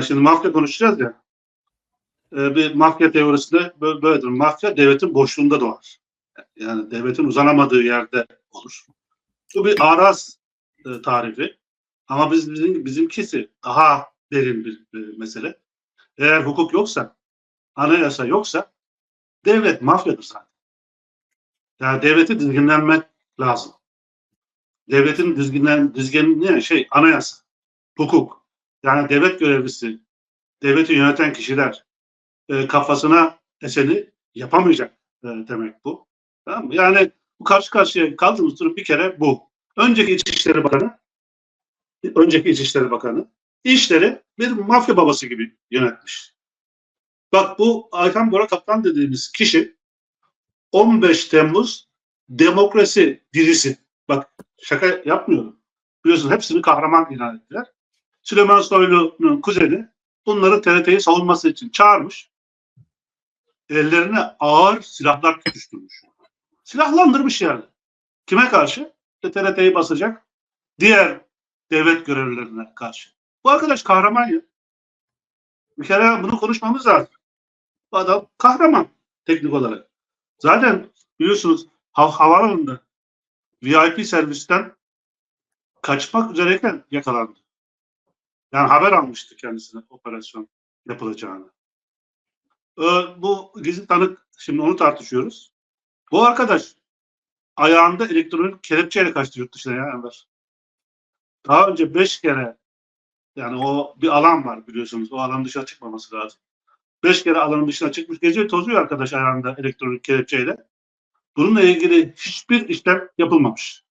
Şimdi mafya konuşacağız ya. Ee, bir mafya teorisinde bö- böyledir. Mafya devletin boşluğunda doğar. Yani devletin uzanamadığı yerde olur. Bu bir araz e, tarifi. Ama biz bizim, bizimkisi daha derin bir e, mesele. Eğer hukuk yoksa, anayasa yoksa devlet mafyadır zaten. Yani devleti dizginlenmek lazım. Devletin dizginlen, dizginleyen şey anayasa, hukuk. Yani devlet görevlisi, devleti yöneten kişiler e, kafasına eseni yapamayacak e, demek bu. Tamam mı? Yani bu karşı karşıya kaldığımız durum bir kere bu. Önceki İçişleri Bakanı, önceki İçişleri Bakanı işleri bir mafya babası gibi yönetmiş. Bak bu Ayhan Bora Kaptan dediğimiz kişi 15 Temmuz demokrasi dirisi. Bak şaka yapmıyorum. Biliyorsun hepsini kahraman ilan ettiler. Süleyman Soylu'nun kuzeni bunları TRT'yi savunması için çağırmış. Ellerine ağır silahlar tutuşturmuş. Silahlandırmış yani. Kime karşı? İşte TRT'yi basacak. Diğer devlet görevlilerine karşı. Bu arkadaş kahraman ya. Bir kere bunu konuşmamız lazım. Bu adam kahraman teknik olarak. Zaten biliyorsunuz hav havaalanında VIP servisten kaçmak üzereyken yakalandı. Yani haber almıştı kendisine operasyon yapılacağını. Ee, bu gizli tanık şimdi onu tartışıyoruz. Bu arkadaş ayağında elektronik kelepçeyle kaçtı yurt dışına ya Enver. Daha önce beş kere yani o bir alan var biliyorsunuz. O alanın dışına çıkmaması lazım. Beş kere alanın dışına çıkmış. Geziyor tozuyor arkadaş ayağında elektronik kelepçeyle. Bununla ilgili hiçbir işlem yapılmamış.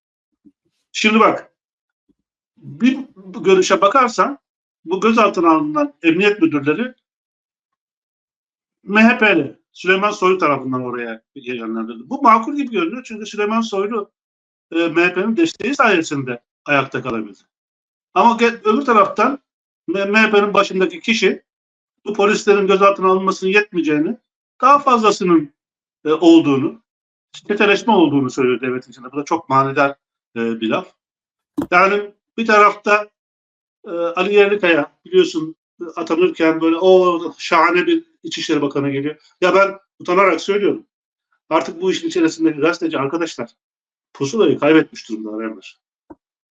Şimdi bak bir görüşe bakarsan bu gözaltına alınan emniyet müdürleri MHP'li Süleyman Soylu tarafından oraya yönlendirildi. Bu makul gibi görünüyor çünkü Süleyman Soylu e, MHP'nin desteği sayesinde ayakta kalabildi. Ama öbür taraftan MHP'nin başındaki kişi bu polislerin gözaltına alınmasının yetmeyeceğini, daha fazlasının e, olduğunu, çeteleşme olduğunu söylüyor devletin içinde. Bu da çok manidar e, bir laf. Yani bir tarafta e, Ali Yerlikaya biliyorsun e, atanırken böyle o şahane bir İçişleri Bakanı geliyor. Ya ben utanarak söylüyorum. Artık bu işin içerisindeki gazeteci arkadaşlar pusulayı kaybetmiş durumdalar Emre.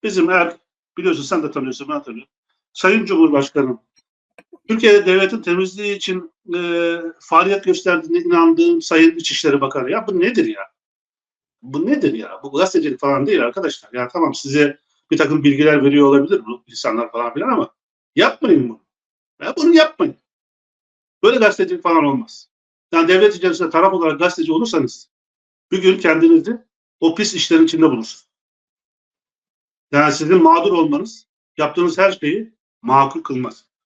Bizim eğer biliyorsun sen de tanıyorsun ben tanıyorum. Sayın Cumhurbaşkanım Türkiye'de devletin temizliği için e, faaliyet gösterdiğine inandığım Sayın İçişleri Bakanı. Ya bu nedir ya? Bu nedir ya? Bu gazetecilik falan değil arkadaşlar. Ya tamam size bir takım bilgiler veriyor olabilir bu insanlar falan filan ama yapmayın bunu. Ya bunu yapmayın. Böyle gazetecilik falan olmaz. Yani devlet içerisinde taraf olarak gazeteci olursanız bir gün kendinizi o pis işlerin içinde bulursunuz. Yani sizin mağdur olmanız yaptığınız her şeyi makul kılmaz.